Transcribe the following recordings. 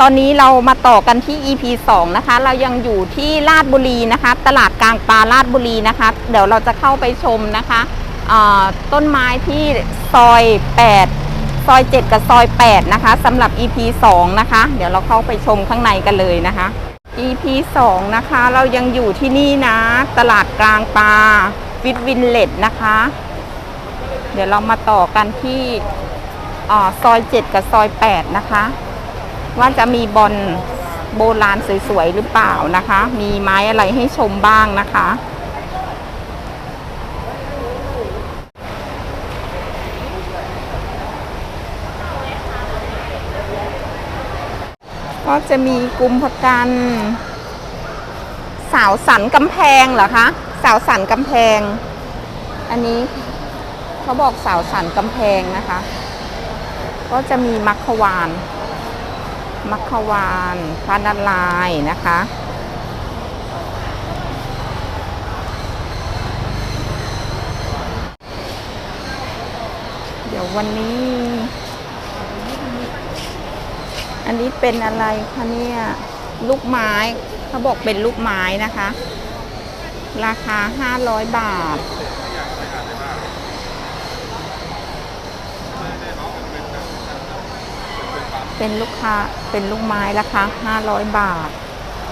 ตอนนี้เรามาต่อกันที่ EP 2 นะคะ เรายังอยู่ที่ลาดบุรีนะคะ ตลาดกลางปลาลาดบุรีนะคะ เดี๋ยวเราจะเข้าไปชมนะคะต้นไม้ที่ซอย 8 ซอย 7 กับซอย 8 นะคะสำหรับ EP 2 นะคะ เดี๋ยวเราเข้าไปชมข้างในกันเลยนะคะ EP 2 นะคะ เรายังอยู่ที่นี่นะ ตลาดกลางปลาฟิตวินเลดนะคะ เดี๋ยวเรามาต่อกันที่อซอย 7 กับซอย 8 นะคะ ว่าจะมีบอลโบราณสวยๆหรือเปล่านะคะ มีไม้อะไรให้ชมบ้างนะคะ ก็จะมีกลุ่มพักกันสาวสันกำแพงเหรอคะ สาวสันกำแพง อันนี้เขาบอกสาวสันกำแพงนะคะ ก็จะมีมัคควาน มัคควานพระนารายนะคะ เดี๋ยววันนี้ อันนี้เป็นอะไรคะเนี่ย ลูกไม้เขาบอกเป็นลูกไม้นะคะ ราคา 500 บาท เป็นลูกค้าเป็นลูกไม้ราคา500 บาท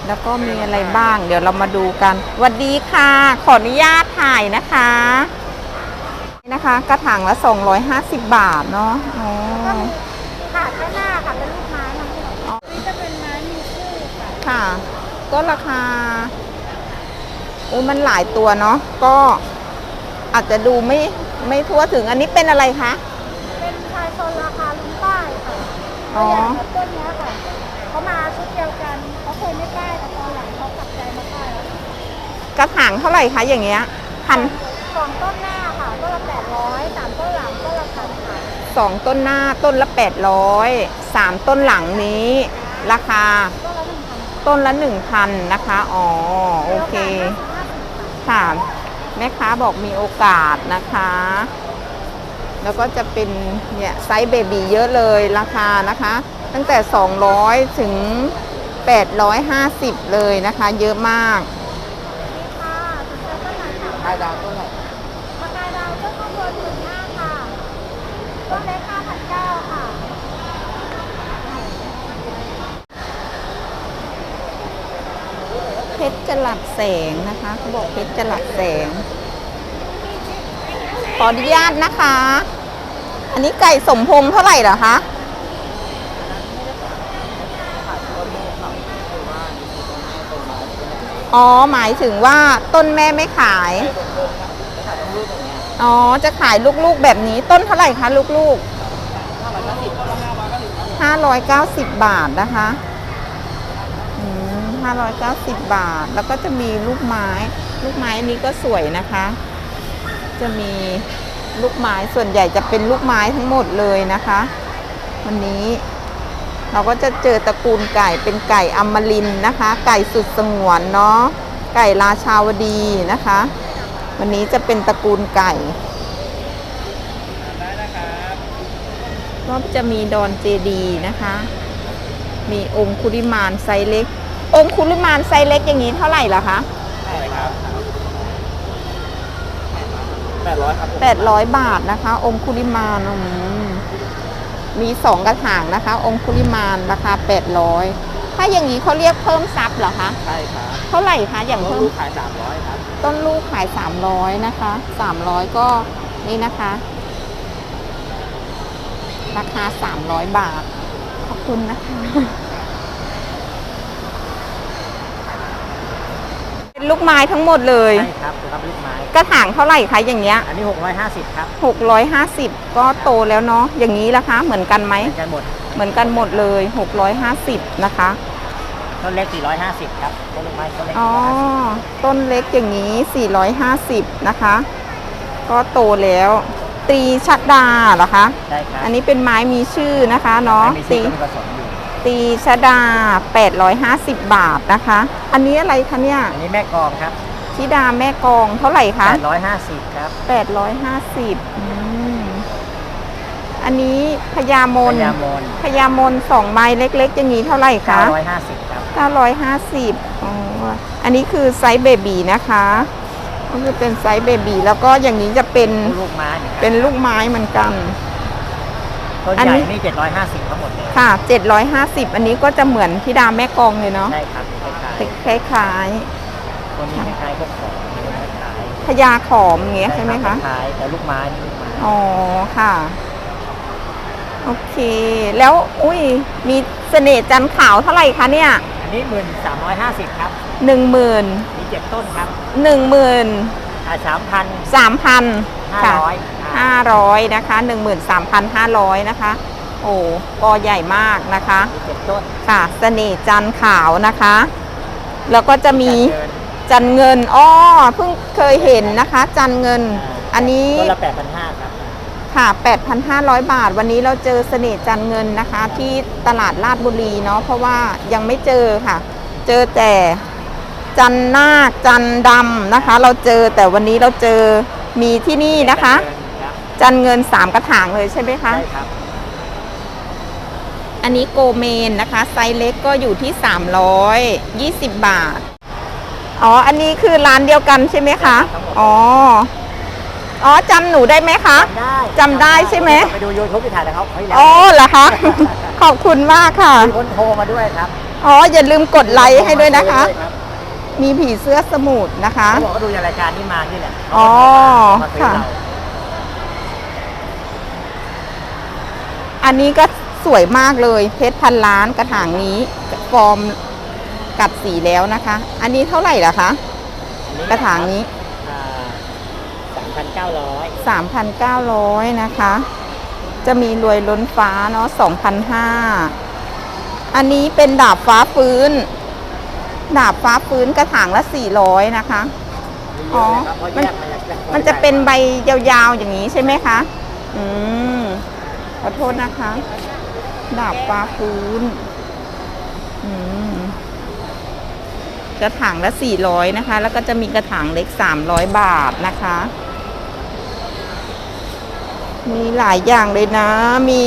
แล้วก็มีอะไรบ้าง เดี๋ยวเรามาดูกันสวัสดีค่ะ ขออนุญาตถ่ายนะคะนี่นะคะ กระถางละ 250 บาทเนาะอ๋อค่ะข้างหน้าค่ะเป็นลูกไม้ทั้งหมดอ๋อนี่จะเป็นไม้มีชื่อค่ะค่ะ ก็ราคาอุ้ยมันหลายตัวเนาะก็อาจจะดูไม่ไม่ทั่วถึงอันนี้เป็นอะไรคะเป็นชายโซนราคาลุ้นป้ายค่ะ อ๋อตัวอย่างแบบต้นเนี้ยค่ะเขามาชุดเดียวกันเขาเคยไม่ป้ายแต่ตอนหลังเขากลับใจมาป้ายแล้วกระถางเท่าไหร่คะอย่างเงี้ยพันสองต้นหน้าค่ะต้นละแปดร้อยสามต้นหลังต้นละพันค่ะสองต้นหน้าต้นละแปดร้อยสามต้นหลังนี้ ราคาต้นละหนึ่งพันต้นละหนึ่งพันนะคะ อ๋อ โอเค ค่ะ แม่ค้าบอกมีโอกาสนะคะ แล้วก็จะเป็นเนี่ยไซส์เบบีเยอะเลยราคานะคะ ตั้งแต่ 200 ถึง 850 เลยนะคะ เยอะมากนี่ค่ะสนใจต้นไหนค่ะไข่ดาวต้นไหนปากกาดาวต้นข้างบนหมื่นห้าค่ะต้นเล็กห้าพันเก้าค่ะ เพชรจลัดแสงนะคะเขาบอกเพชรจลัดแสง ขออนุญาตนะคะ อันนี้ไก่สมพงเท่าไหร่เหรอคะอ๋อหมายถึงว่าต้นแม่ไม่ขาย อ๋อจะขายลูกๆแบบนี้ต้นเท่าไหร่คะลูกๆห้าร้อยเก้าสิบบาทนะคะอืมห้าร้อยเก้าสิบบาท แล้วก็จะมีลูกไม้ ลูกไม้นี้ก็สวยนะคะ จะมีลูกไม้ส่วนใหญ่จะเป็นลูกไม้ทั้งหมดเลยนะคะ วันนี้เราก็จะเจอตระกูลไก่เป็นไก่อมรินนะคะ ไก่สุดสงวนเนาะไก่ราชาวดีนะคะ วันนี้จะเป็นตระกูลไก่ก็จะมีดอนเจดีนะคะ มีองคุลิมานไซเล็ก องคุลิมานไซเล็กอย่างนี้เท่าไหร่ล่ะคะใช่ครับ แปดร้อยครับ800 บาทนะคะ องคุลิมานอืมมีสองกระถางนะคะ องคุลิมานราคา 800 ถ้าอย่างนี้เขาเรียกเพิ่มซับเหรอคะใช่ครับเท่าไหร่คะอย่างต้นเพิ่มลูกขายสามร้อยครับต้นลูกขาย 300นะคะ 300 ก็นี่นะคะ ราคา 300 บาท ขอบคุณนะคะ เป็นลูกไม้ทั้งหมดเลย ใช่ครับครับลูกไม้ กระถางเท่าไหร่คะอย่างเงี้ย อันนี้หกร้อยห้าสิบครับ650 ก็โตแล้วเนาะอย่างนี้ละคะ เหมือนกันไหมเหมือนกันหมดเหมือนกันหมดเลย 650 นะคะ ต้นเล็กสี่ร้อยห้าสิบครับต้นลูกไม้ต้นเล็กอ๋อ ต้นเล็กอย่างนี้ 450 นะคะ ก็โตแล้วตีชัดดาเหรอคะใช่ครับอันนี้เป็นไม้มีชื่อนะคะเนาะมีตีสีต้นผสมอยู่ ตีชดา 850 บาทนะคะ อันนี้อะไรคะเนี่ยอันนี้แม่กองครับชิดาแม่กองเท่าไหร่คะแปดร้อยห้าสิบครับ850อืมออันนี้พญามนพญามนพญามนสองใบเล็กๆอย่างนี้เท่าไหร่คะ950ครับ950อ๋ออันนี้คือไซส์เบบีนะคะก็คือเป็นไซส์เบบีแล้วก็อย่างนี้จะเป็นลูกไม้หมือกัเป็นลูกไม้เหมือนกัน ต้นอันใหญ่นี้ นี่750ทั้งหมดเลยค่ะ 750 อันนี้ก็จะเหมือนที่ดามแม่กองเลยเนาะใช่ครับคล้ายคล้ายๆตัวนี้คล้ายๆพวกของตัวนี้คล้ายๆพญาขอมอย่างเงี้ยใช่ไหมคะคล้ายๆแต่ลูกไม้นี่ลูกไม้อ๋อค่ะ โอเค แล้วอุ้ยมีเสน่ห์จันทร์ขาวเท่าไหร่คะเนี่ยอันนี้1350ครับ หนึ่งหมื่นมีเจ็ดต้นครับหนึ่งหมื่นอ่า3,000 สามพันค่ะ500 ห้าร้อยนะคะหนึ่งหมื่นสามพันห้าร้อยนะคะ โอ้กอใหญ่มากนะคะมีเจ็ดต้นค่ะเสน่ห์จันทร์ขาวนะคะ แล้วก็จะมีจัดเดินจันเงินอ้อเพิ่งเคยเห็นนะคะ จันเงิน อันนี้ต้นละ8,500ครับค่ะ 8,500 บาท วันนี้เราเจอเสน่ห์จันเงินนะคะ ที่ตลาดลาดบุรีเนาะเพราะว่ายังไม่เจอค่ะ เจอแต่จันนาคจันดำนะคะ เราเจอแต่วันนี้เราเจอมีที่นี่นะคะครับ จันเงิน 3 กระถางเลยใช่ไหมคะ ใช่ครับ อันนี้โกเมนนะคะ ไซส์เล็กก็อยู่ที่ 320 บาท อ๋อ อันนี้คือร้านเดียวกันใช่ไหมคะ อ๋อ อ๋อจำหนูได้ไหมคะจำได้จำได้ใช่ไหม ไปดูยูทูบที่ถ่ายแล้วเขาเขาที่แล้วอ๋อเหรอคะ ขอบคุณมากค่ะ มีคนโทรมาด้วยครับอ๋อ อย่าลืมกดไลค์ให้ด้วยนะคะ โทรมารับมีผีเสื้อสมุทรนะคะ เขาบอกว่าดูในรายการนี้มานี่แหละอ๋อ เขามาซื้อค่ะ เรา อันนี้ก็สวยมากเลยเพชรพันล้านกระถางนี้ฟอร์มกัดสีแล้วนะคะ อันนี้เท่าไหร่ล่ะคะ กระถางนี้สามพันเก้าร้อย3,900นะคะ จะมีรวยล้นฟ้าเนาะ2,500อันนี้เป็นดาบฟ้าฟื้น ดาบฟ้าฟื้นกระถางละ400นะคะ อ๋อ มันมันจะเป็นใบยาวๆอย่างนี้ใช่ไหมคะ อืมข อโทษนะคะ ดาบฟ้าฟื้นกระถางละ400นะคะ แล้วก็จะมีกระถางเล็ก300บาทนะคะ มีหลายอย่างเลยนะ มี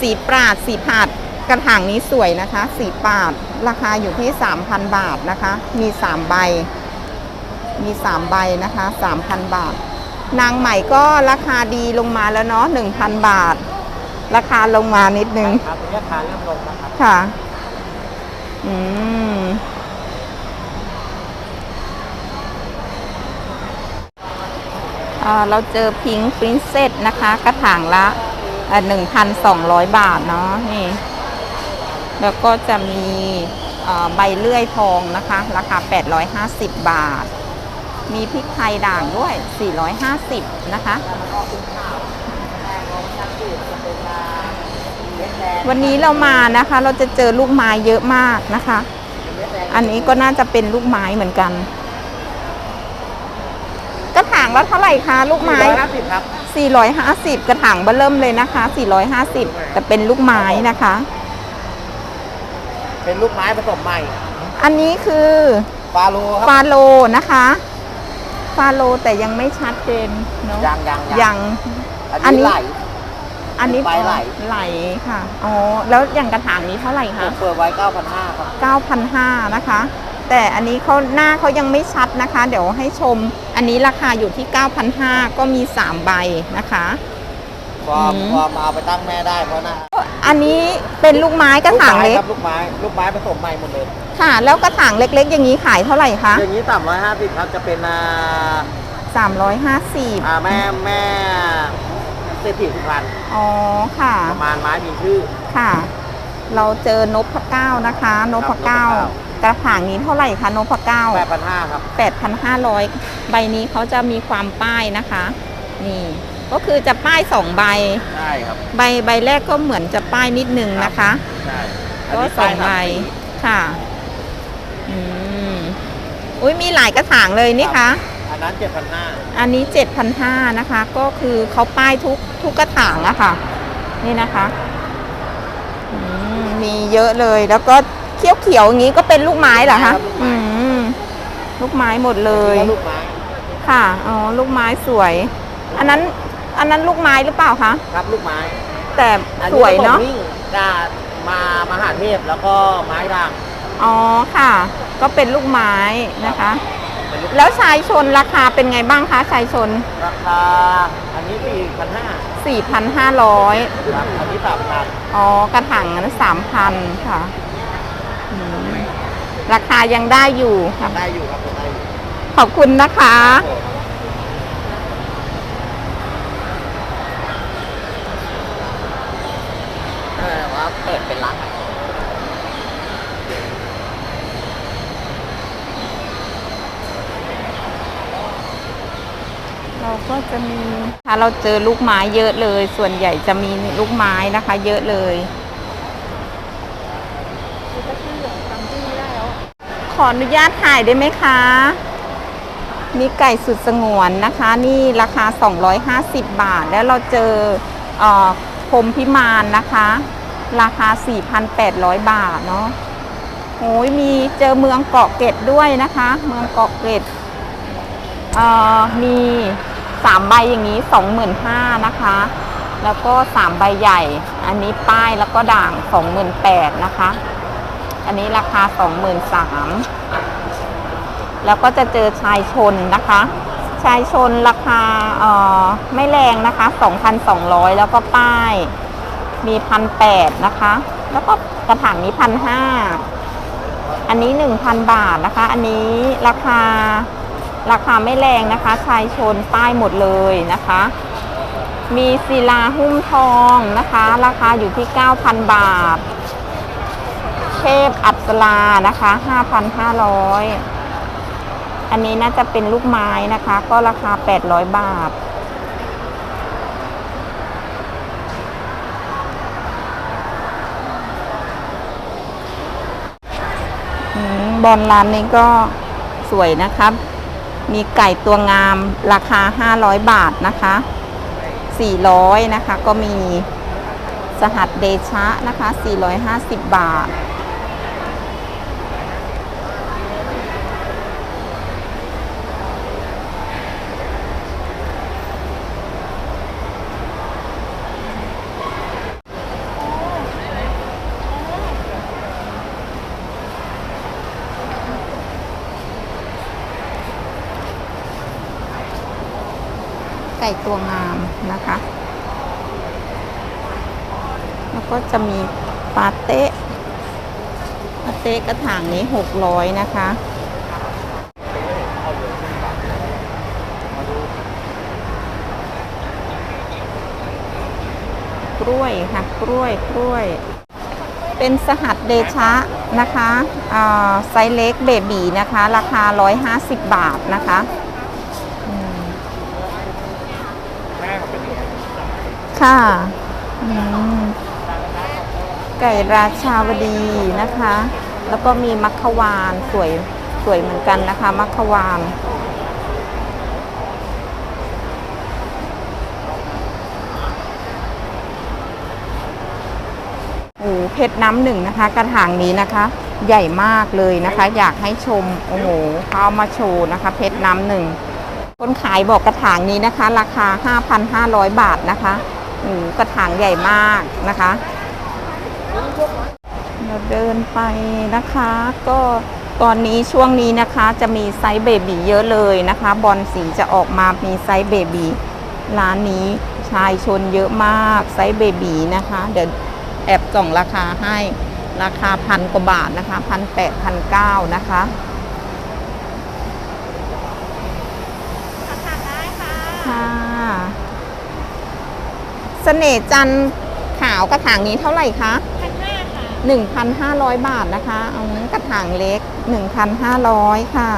สีปราดสีผาดกระถางนี้สวยนะคะ สีปาดราคาอยู่ที่ 3,000 บาทนะคะ มี 3 ใบ มี 3 ใบนะคะ 3,000 บาท นางใหม่ก็ราคาดีลงมาแล้วเนาะ1,000 บาท ราคาลงมานิดนึงครับราคาเริ่มลงแล้วครับค่ะ อืมอ่าเราเจอพิงค์ปรินเซสนะคะ กระถางละหนึ่งพันสองร้อยบาทเนาะนี่ แล้วก็จะมีอ่าใบเลื่อยทองนะคะ ราคา 850 บาท มีพริกไทยด่างด้วย 450 นะคะ วันนี้เรามานะคะ เราจะเจอลูกไม้เยอะมากนะคะ อันนี้ก็น่าจะเป็นลูกไม้เหมือนกัน กระถางละเท่าไหร่คะลูกไม้ร้อยห้าสิบครับ450 กระถางเบอร์เริ่มเลยนะคะ 450 แต่เป็นลูกไม้นะคะ เป็นลูกไม้ผสมใหม่ อันนี้คือฟาโลครับฟาโลนะคะ ฟาโลแต่ยังไม่ชัดเจนเนาะยังยังยังอันอันนี้นี้ไหล อันนี้ใบไหลไหลค่ะ อ๋อ แล้วอย่างกระถางนี้เท่าไหร่ผคะมเปิดไว้ 9,500ครับ9,500นะคะ แต่อันนี้เขาหน้าเขายังไม่ชัดนะคะ เดี๋ยวให้ชม อันนี้ราคาอยู่ที่ 9,500ก็มี 3 ใบนะคะ ความอืม ความเอาไปตั้งแม่ได้เพราะนะอันนี้เป็นลูกไม้กระถางเล็กครับลูกไม้ ลูกไม้ผสมใหม่หมดเลย ค่ะ แล้วกระถางเล็กๆ อย่างนี้ขายเท่าไหร่คะ อย่างนี้ต่ำร้อยห้าสิบครับ จะเป็นอ่า350อ่าแม่แม่ เศรษฐีสุพรรณอ๋อค่ะ ประมาณไม้มีชื่อ ค่ะ เราเจอนพเก้านะคะ นพเก้าครับนพเก้ากระถางนี้เท่าไหร่คะนพเก้าแปดพันห้าครับ8,500ใบนี้เขาจะมีความป้ายนะคะ นี่ ก็คือจะป้ายสองใบใช่ครับ ใบใบแรกก็เหมือนจะป้ายนิดนึงนะคะใช่ก็สองใบค่ะ อืมอุ้ยมีหลายกระถางเลยนี่คะ อันนั้นเจ็ดพันห้าอันนี้7,500นะคะ ก็คือเขาป้ายทุกทุกกระถางอะค่ะ นี่นะคะอืมมีเยอะเลยแล้วก็เขียวเขียวๆอย่างนี้ก็เป็นลูกไม้เหรอคะอืมลูกไม้หมดเลยลูกไม้ค่ะอ๋อลูกไม้สวย อันนั้นอันนั้นลูกไม้หรือเปล่าคะครับลูกไม้ แต่อันสนี้วยเนาะก็วิ่งกับมามหาเทพแล้วก็ไม้ด่างอ๋อค่ะ ก็เป็นลูกไม้นะคะเป็นลูก แล้วชายชนราคาเป็นไงบ้างคะชายชน ราคาอันนี้ปีพันห้า4,500 ครับอันนี้สามพันอ๋อกระถางนั้น3,000 ค่ะอืมราคายังได้อยู่ค่ะ ได้อยู่ครับได้อยู่ ขอบคุณนะคะเออว่าเปิดเป็นร้าน เราก็จะมีถ้าเราเจอลูกไม้เยอะเลย ส่วนใหญ่จะมีลูกไม้นะคะ เยอะเลยขออนุญาตถ่ายได้ไหมคะ มีไก่สุดสงวนนะคะ นี่ราคา 250 บาท แล้วเราเจอเออพรมพิมานนะคะ ราคา 4,800 บาทเนาะโอ้ยมีเจอเมืองเกาะเกร็ดด้วยนะคะ เมืองเกาะเกร็ดเอ่อมี 3 ใบอย่างนี้ 25,000นะคะ แล้วก็ 3 ใบใหญ่ อันนี้ป้ายแล้วก็ด่าง 28,000นะคะ อันนี้ราคา 23,000แล้วก็จะเจอชายชนนะคะ ชายชนราคาเอ่อไม่แรงนะคะ 2,200 แล้วก็ป้าย มีพันแปดนะคะ แล้วก็กระถางนี้พันห้าอันนี้ 1,000 บาทนะคะ อันนี้ราคา ราคาไม่แรงนะคะ ชายชนป้ายหมดเลยนะคะ มีศิลาหุ้มทองนะคะ ราคาอยู่ที่ 9,000 บาท เทพอัปสรานะคะ 5,500 อันนี้น่าจะเป็นลูกไม้นะคะ ก็ราคา 800 บาทบอลร้านนี้ก็สวยนะครับ มีไก่ตัวงามราคา 500 บาทนะคะ 400 นะคะก็มีสหัสเดชะนะคะ 450 บาท ก่ตัวงามนะคะ แล้วก็จะมีปาเต้ปาเต้กระถางนี้ 600 นะคะ กล้วยค่ะ กล้วย กล้วย เป็นสหัสเดชะนะคะไซส์เล็กเบบีนะคะ ราคา 150 บาทนะคะ ค่ะไก่ราชาวดีนะคะ แล้วก็มีมัคควานสวยสวยเหมือนกันนะคะ มัคควานโอ้โหเพชรน้ำหนึ่งนะคะ กระถางนี้นะคะ ใหญ่มากเลยนะคะ อยากให้ชมโอ้โหเขาเอามาโชว์นะคะ เพชรน้ำหนึ่งคนขายบอกกระถางนี้นะคะ ราคา 5,500 บาทนะคะ กระถางใหญ่มากนะคะ เราเดินไปนะคะ ก็ตอนนี้ช่วงนี้นะคะจะมีไซส์เบบีเยอะเลยนะคะ บอลสีจะออกมามีไซส์เบบีร้านนี้ชายชนเยอะมากไซส์เบบีนะคะ เดี๋ยวแอบส่องราคาให้ราคาพันกว่าบาทนะคะพันแปดพันเก้านะคะราคาได้ค่ะค่ะ เสน่ห์จันทร์ขาวกระถางนี้เท่าไหร่คะพันห้าค่ะ1,500 บาทนะคะ เอากระถางเล็ก 1,500 ค่ะ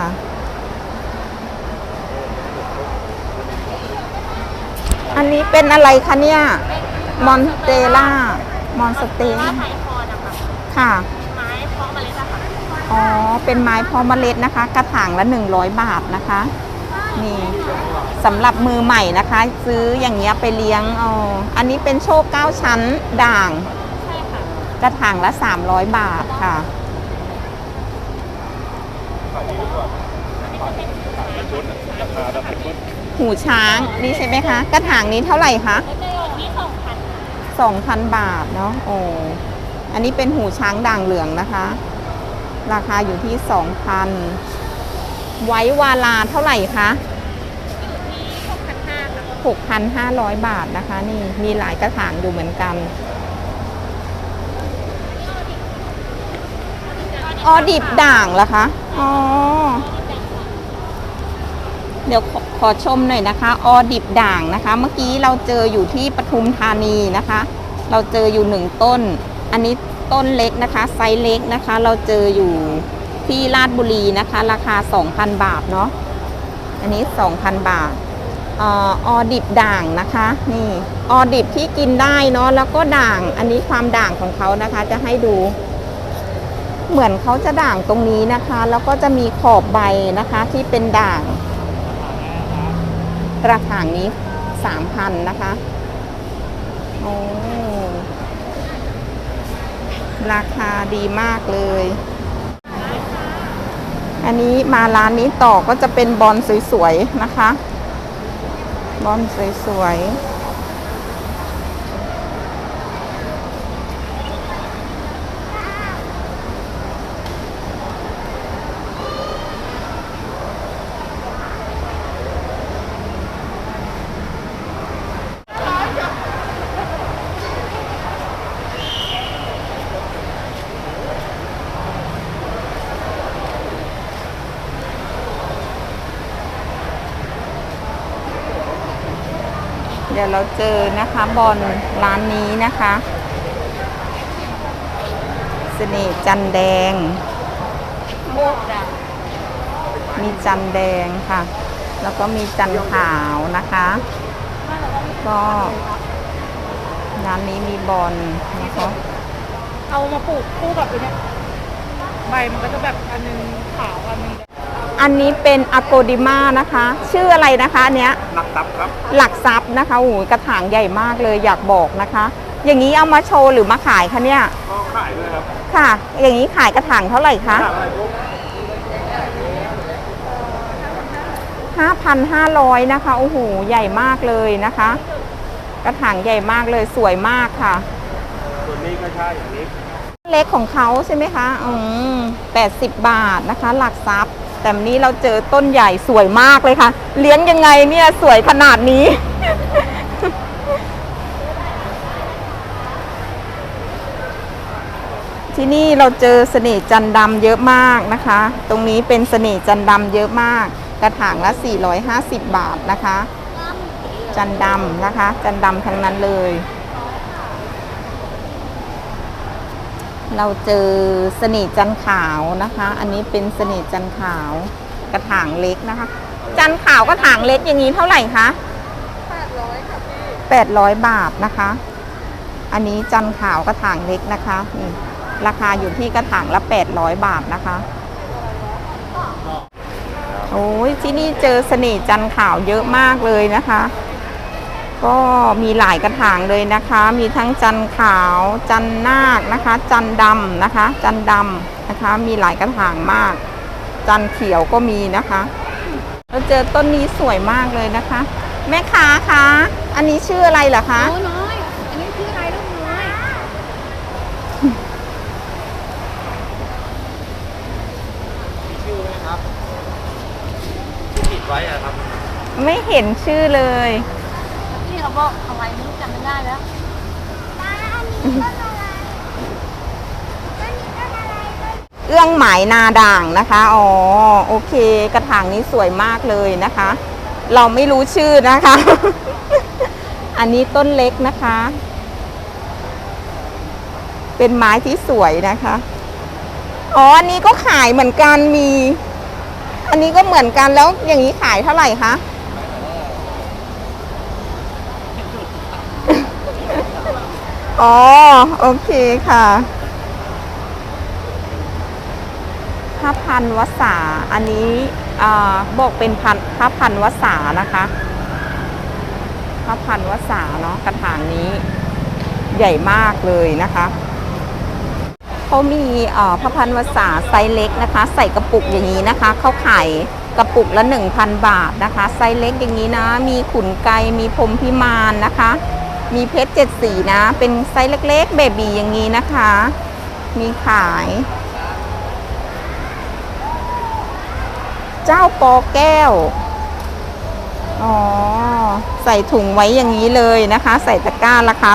อันนี้เป็นอะไรคะเนี่ยมอนสเตล่ามอนสเตล่าไทยคอนะคะค่ะ ไม้เพาะเมล็ดอะค่ะอ๋อ เป็นไม้พอเมล็ดนะคะ กระถางละ 100 บาทนะคะ นี่สำหรับมือใหม่นะคะ ซื้ออย่างเงี้ยไปเลี้ยงอ๋ออันนี้เป็นโชคเก้าชั้นด่างใช่ค่ะกระถางละ 300 บาทค่ะหูช้างนี่ใช่ไหมคะ กระถางนี้เท่าไหร่คะแล้วก็อันนี้สองพัน2,000บาทเนาะโอ้อันนี้เป็นหูช้างด่างเหลืองนะคะ ราคาอยู่ที่2,000 ไว้วาลาเท่าไหร่คะ6,500 บาทนะคะ นี่มีหลายกระถางอยู่เหมือนกัน ออดิบด่างเหรอคะ อ๋อ เดี๋ยวขอขอชมหน่อยนะคะ ออดิบด่างนะคะ เมื่อกี้เราเจออยู่ที่ปทุมธานีนะคะ เราเจออยู่หนึ่งต้น อันนี้ต้นเล็กนะคะ ไซส์เล็กนะคะ เราเจออยู่ ที่ลาดบุรีนะคะ ราคา 2,000 บาทเนาะอันนี้ 2,000 บาทออดิบด่างนะคะนี่ออดิบที่กินได้เนาะแล้วก็ด่างอันนี้ความด่างของเขานะคะ จะให้ดู เหมือนเขาจะด่างตรงนี้นะคะ แล้วก็จะมีขอบใบนะคะที่เป็นด่างกระถางนี้สามพันนะคะโอ้ราคาดีมากเลย อันนี้มาร้านนี้ต่อก็จะเป็นบอลสวยๆนะคะ บอลสวยๆ เดี๋ยวเราเจอนะคะบอลร้านนี้นะคะเสน่ห์จันแดง มีจันแดงค่ะ แล้วก็มีจันขาวนะคะ ก็ร้านนี้มีบอลนะคะเอามาปลูกคู่กับอ้เนี่ยใบมันก็จะแบบอันนึงขาวอันนึง อันนี้เป็นอโกดิมานะคะ ชื่ออะไรนะคะอันเนี้ยหลักทรัพย์ครับหลักทรัพย์นะคะโอ้โหกระถางใหญ่มากเลยอยากบอกนะคะ อย่างนี้เอามาโชว์หรือมาขายคะเนี่ยก็ขายด้วยครับค่ะ อย่างนี้ขายกระถางเท่าไหร่คะขายอะไรพวก5,500นะคะโอ้โหใหญ่มากเลยนะคะ กระถางใหญ่มากเลยสวยมากค่ะ ส่วนนี้ก็ใช่อย่างนี้ เล็กของเขาใช่ไหมคะอืม80 บาทนะคะ หลักทรัพย์ แต่นี้เราเจอต้นใหญ่สวยมากเลยค่ะ เลี้ยงยังไงเนี่ยสวยขนาดนี้ ที่นี่เราเจอเสน่ห์จันดำเยอะมากนะคะ ตรงนี้เป็นเสน่ห์จันดำเยอะมาก กระถางละ 450 บาทนะคะ จันดำนะคะ จันดำทั้งนั้นเลย เราเจอสน่ห์จันขาวนะคะ อันนี้เป็นสน่ห์จันขาวกระถางเล็กนะคะ จันขาวกระถางเล็กอย่างนี้เท่าไหร่คะแปดร้อยบาทนะคะ อันนี้จันขาวกระถางเล็กนะคะนี่ราคาอยู่ที่กระถางละแปดร้อยบาทนะคะโอ้ยที่นี่เจอเสน่ห์จันขาวเยอะมากเลยนะคะ ก็มีหลายกระถางเลยนะคะ มีทั้งจันขาว จันนาคนะคะ จันดำนะคะ จันดำนะคะ มีหลายกระถางมาก จันเขียวก็มีนะคะ เราเจอต้นนี้สวยมากเลยนะคะ แม่ค้าคะ อันนี้ชื่ออะไรเหรอคะโอ้น้อย อันนี้ชื่ออะไรลูกน้อย มีชื่อไหมครับที่ติดไว้อะครับ ไม่เห็นชื่อเลยนี่เขาบอ กอะไรไม่รู้จำไม่ได้แล้วเอื้องหมายนาด่างนะคะ อ๋อ โอเค กระถางนี้สวยมากเลยนะคะ เราไม่รู้ชื่อนะคะ อันนี้ต้นเล็กนะคะ เป็นไม้ที่สวยนะคะ อ๋อ อันนี้ก็ขายเหมือนกันมี อันนี้ก็เหมือนกันแล้วอย่างนี้ขายเท่าไหร่คะ อ๋อ โอเคค่ะพระพันวสา อันนี้บอกเป็นพันพระพันวสานะคะพระพันวสาเนาะกระถางนี้ใหญ่มากเลยนะคะเขามีพระพันวสาไซส์เล็กนะคะ ใส่กระปุกอย่างนี้นะคะเขาขายกระปุกละ 1,000 บาทนะคะ ไซส์เล็กอย่างนี้นะ มีขุนไกมีพรมพิมานนะคะ มีเพชรเจ็ดสีนะ เป็นไซส์เล็กๆ เบบีอย่างนี้นะคะ มีขาย เจ้าปอแก้ว อ๋อ ใส่ถุงไว้อย่างนี้เลยนะคะ ใส่ตะกร้าราคา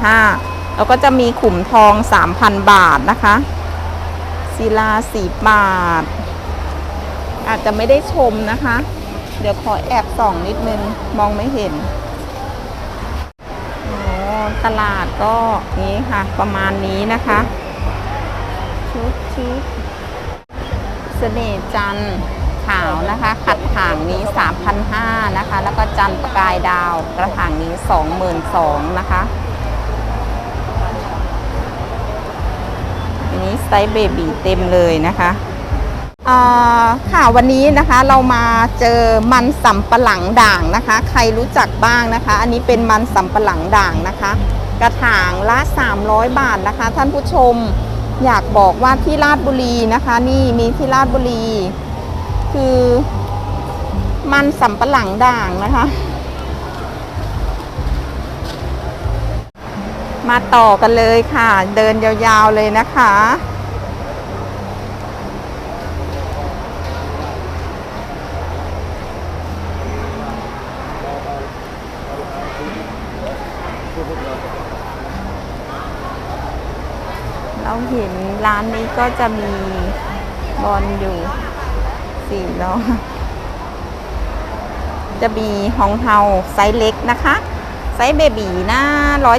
25,000แล้วก็จะมีขุมทอง 3,000 บาทนะคะศิลาสีบาท อาจจะไม่ได้ชมนะคะ เดี๋ยวขอแอบส่องนิดนึง มองไม่เห็น ตลาดก็นี้ค่ะประมาณนี้นะคะชุดชุดเสน่จันขาวนะคะ ขัดถางนี้ 3,500นะคะ แล้วก็จันประกายดาวกระถางนี้ 22,000นะคะอันนี้ไซส์เบบีเต็มเลยนะคะ ค่ะวันนี้นะคะเรามาเจอมันสำปะหลังด่างนะคะ ใครรู้จักบ้างนะคะ อันนี้เป็นมันสำปะหลังด่างนะคะ กระถางละ 300 บาทนะคะ ท่านผู้ชมอยากบอกว่าที่ราชบุรีนะคะ นี่มีที่ราชบุรี คือมันสำปะหลังด่างนะคะ มาต่อกันเลยค่ะ เดินยาวๆเลยนะคะ เราเห็น ร้านนี้ก็จะมีบอลอยู่สี่ล้อจะมีฮองเฮาไซส์เล็กนะคะ ไซส์เบบีหน้า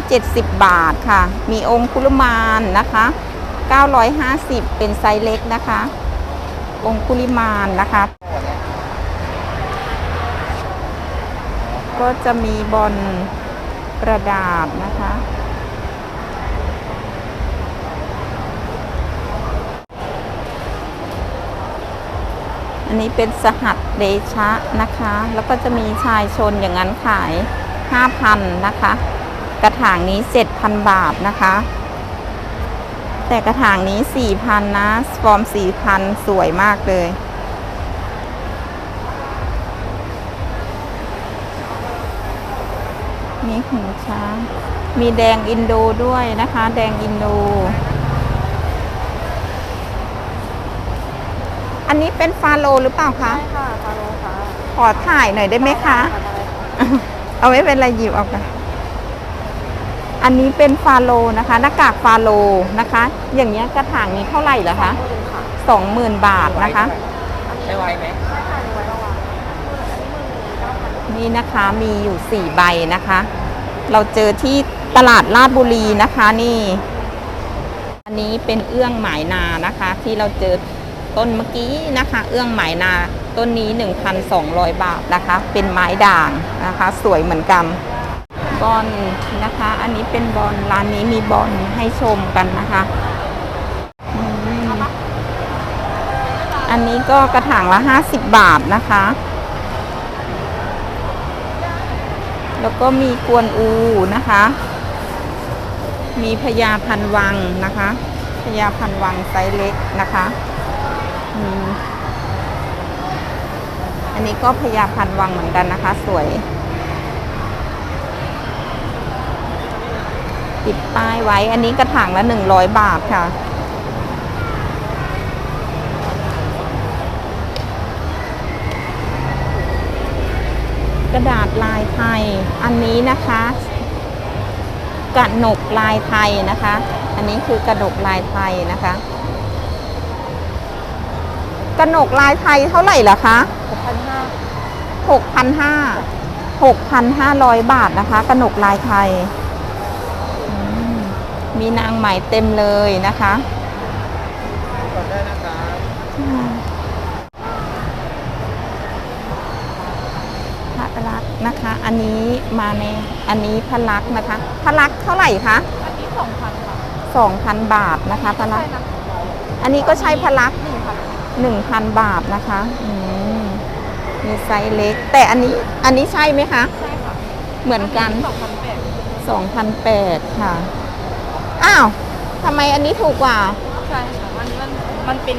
170 บาทค่ะ มีองคุลมานนะคะ 950 เป็นไซส์เล็กนะคะ องคุลิมานนะคะ ก็จะมีบอลกระดาษนะคะ อันนี้เป็นสหัสเดชะนะคะ แล้วก็จะมีชายชนอย่างนั้นขาย 5,000 นะคะ กระถางนี้ 7,000 บาทนะคะ แต่กระถางนี้ 4,000 นะ ฟอร์ม 4,000 สวยมากเลย มีหูช้าง มีแดงอินโดด้วยนะคะ แดงอินโด อันนี้เป็นฟาโลหรือเปล่าคะ ใช่ค่ะฟาโรค่ะขอถ่ายหน่อยได้ไหมคะ เอาไม่เป็นไรหยิบออกไปอันนี้เป็นฟาโลนะคะ หน้ากากฟาโลนะคะ อย่างเงี้ยกระถางนี้เท่าไหร่เหรอคะสองหมื่นบาทนะคะใช้ไวไหมนี่นะคะมีอยู่สี่ใบนะคะ เราเจอที่ตลาดลาดบุรีนะคะนี่ อันนี้เป็นเอื้องหมายนานะคะ ที่เราเจอ ต้นเมื่อกี้นะคะ เอื้องหมายนาต้นนี้ 1,200 บาทนะคะ เป็นไม้ด่างนะคะ สวยเหมือนกันบอลนะคะ อันนี้เป็นบอลร้านนี้มีบอลให้ชมกันนะคะ อันนี้ก็กระถางละ 50 บาทนะคะ แล้วก็มีกวนอูนะคะ มีพญาพันวังนะคะพญาพันวังไซส์เล็กนะคะ อันนี้ก็พญาพันวังเหมือนกันนะคะ สวย ติดป้ายไว้ อันนี้กระถางละหนึ่งร้อยบาทค่ะ กระดาษลายไทย อันนี้นะคะกระหนกลายไทยนะคะ อันนี้คือกระหนกลายไทยนะคะ กระหนกลายไทยเท่าไหร่เหรอคะ6,500หกพันห้าหกพันห้าร้อยบาทนะคะ กระหนกลายไทยอืมมีนางไหมเต็มเลยนะคะกดได้นะครับพระลักษณ์นะคะ อันนี้มาในอันนี้พระลักษณ์นะคะพระลักษณ์เท่าไหร่คะอันนี้2,000ค่ะสองพันบาทนะคะพระลักษณ์นะอันนี้ก็ใช้พระลักษณ์ 1,000หนึ่งพันบาทนะคะอืมมีไซส์เล็ก แต่อันนี้อันนี้ใช่ไหมคะ ใช่ค่ะเหมือนกัน 2,800 2,008ค่ะ อ้าวทำไมอันนี้ถูกกว่า ใช่ค่ะมันมันมันเป็น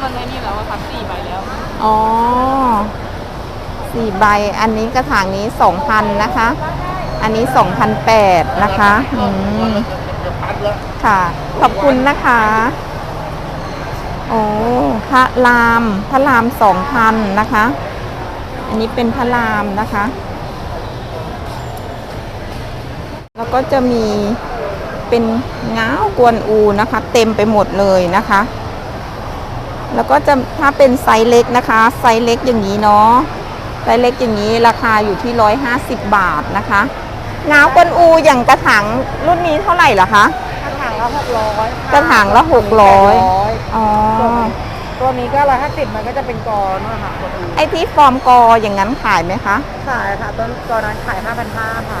มันในนี่แล้วอะค่ะสี่ใบแล้ว อ๋อสี่ใบ อันนี้กระถางนี้สองพันนะคะ อันนี้2,008นะคะ อืม ค่ะ ขอบคุณนะคะ โอ้พระรามพระรามสองพันนะคะ อันนี้เป็นพระรามนะคะ แล้วก็จะมีเป็นง้าวกวนอูนะคะ เต็มไปหมดเลยนะคะ แล้วก็จะถ้าเป็นไซส์เล็กนะคะ ไซส์เล็กอย่างนี้เนาะไซส์เล็กอย่างนี้ราคาอยู่ที่ 150 บาทนะคะง้าวกวนอูอย่างกระถางรุ่นนี้เท่าไหร่เหรอคะางละหกร้อยกระถางละหกร้อยอ๋อ ตัวนี้ก็ร้อยห้าสิบมันก็จะเป็นกอนะคะไอที่ฟอร์มกออย่างนั้นขายไหมคะ ขายค่ะต้นกอนั้นขายห้าพันห้าค่ะ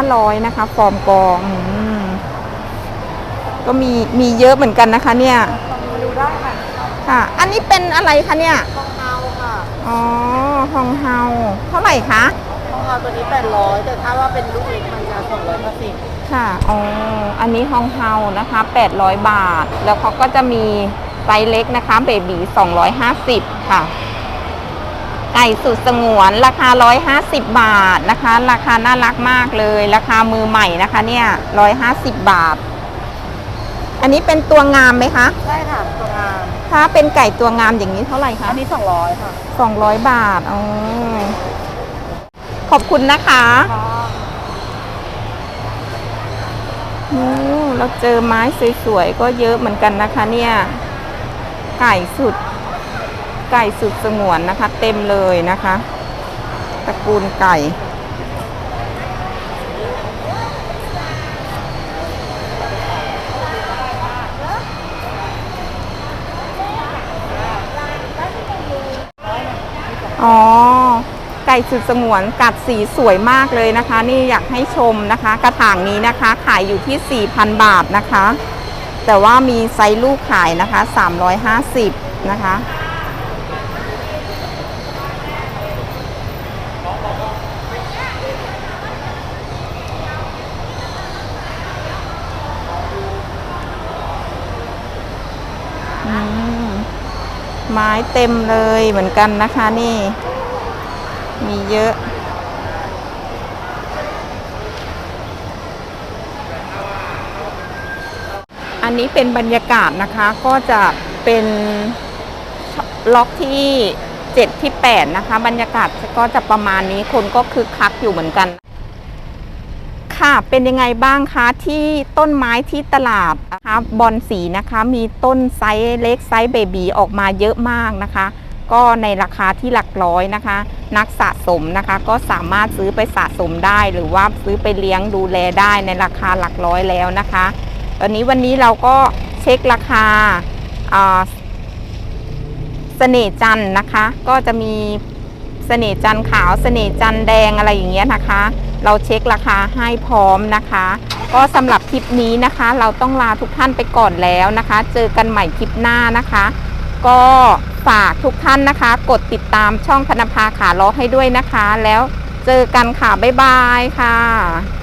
5,500นะคะ ฟอร์มกออืมก็มีมีเยอะเหมือนกันนะคะ เนี่ยมาดูได้ค่ะค่ะ อันนี้เป็นอะไรคะเนี่ยทองเฮาค่ะ อ๋อฮองเฮาเท่าไหร่คะทองเฮาตัวนี้แปดร้อยแต่ถ้าว่าเป็นลูกเล็กมันจะสองร้อยห้าสิบ ค่ะอ๋ออันนี้ฮองเฮานะคะ 800 บาท แล้วเขาก็จะมีไซส์เล็กนะคะเบบี250 ค่ะ ไก่สุดสงวนราคา 150 บาทนะคะ ราคาน่ารักมากเลย ราคามือใหม่นะคะเนี่ย150 บาท อันนี้เป็นตัวงามไหมคะใช่ค่ะตัวงาม ถ้าเป็นไก่ตัวงามอย่างนี้เท่าไหร่คะ อันนี้สองร้อยค่ะ 200 บาท อ๋อ ขอบคุณนะคะ โอ้ เราเจอไม้สวยๆก็เยอะเหมือนกันนะคะเนี่ย ไก่สุด ไก่สุดสงวนนะคะ เต็มเลยนะคะ ตระกูลไก่ อ๋อ ไก่สุดสงวนกัดสีสวยมากเลยนะคะ นี่อยากให้ชมนะคะ กระถางนี้นะคะ ขายอยู่ที่ 4,000 บาทนะคะ แต่ว่ามีไซส์ลูกขายนะคะ 350 นะคะอืมไม้เต็มเลยเหมือนกันนะคะนี่ มีเยอะ อันนี้เป็นบรรยากาศนะคะก็จะเป็นล็อกที่7ที่8นะคะ บรรยากาศก็จะประมาณนี้คนก็คึกคักอยู่เหมือนกัน ค่ะเป็นยังไงบ้างคะที่ต้นไม้ที่ตลาดนะคะบอลสีนะคะ มีต้นไซส์เล็กไซส์เบบีออกมาเยอะมากนะคะ ก็ในราคาที่หลักร้อยนะคะ นักสะสมนะคะก็สามารถซื้อไปสะสมได้ หรือว่าซื้อไปเลี้ยงดูแลได้ในราคาหลักร้อยแล้วนะคะ ตอนนี้วันนี้เราก็เช็คราคาเสน่จันนะคะ ก็จะมีเสน่จันขาวเสน่จันแดงอะไรอย่างเงี้ยนะคะ เราเช็คราคาให้พร้อมนะคะ ก็สำหรับคลิปนี้นะคะ เราต้องลาทุกท่านไปก่อนแล้วนะคะ เจอกันใหม่คลิปหน้านะคะ ก็ฝากทุกท่านนะคะ กดติดตามช่องพนภาขาล้อให้ด้วยนะคะ แล้วเจอกันค่ะ บ๊ายบายค่ะ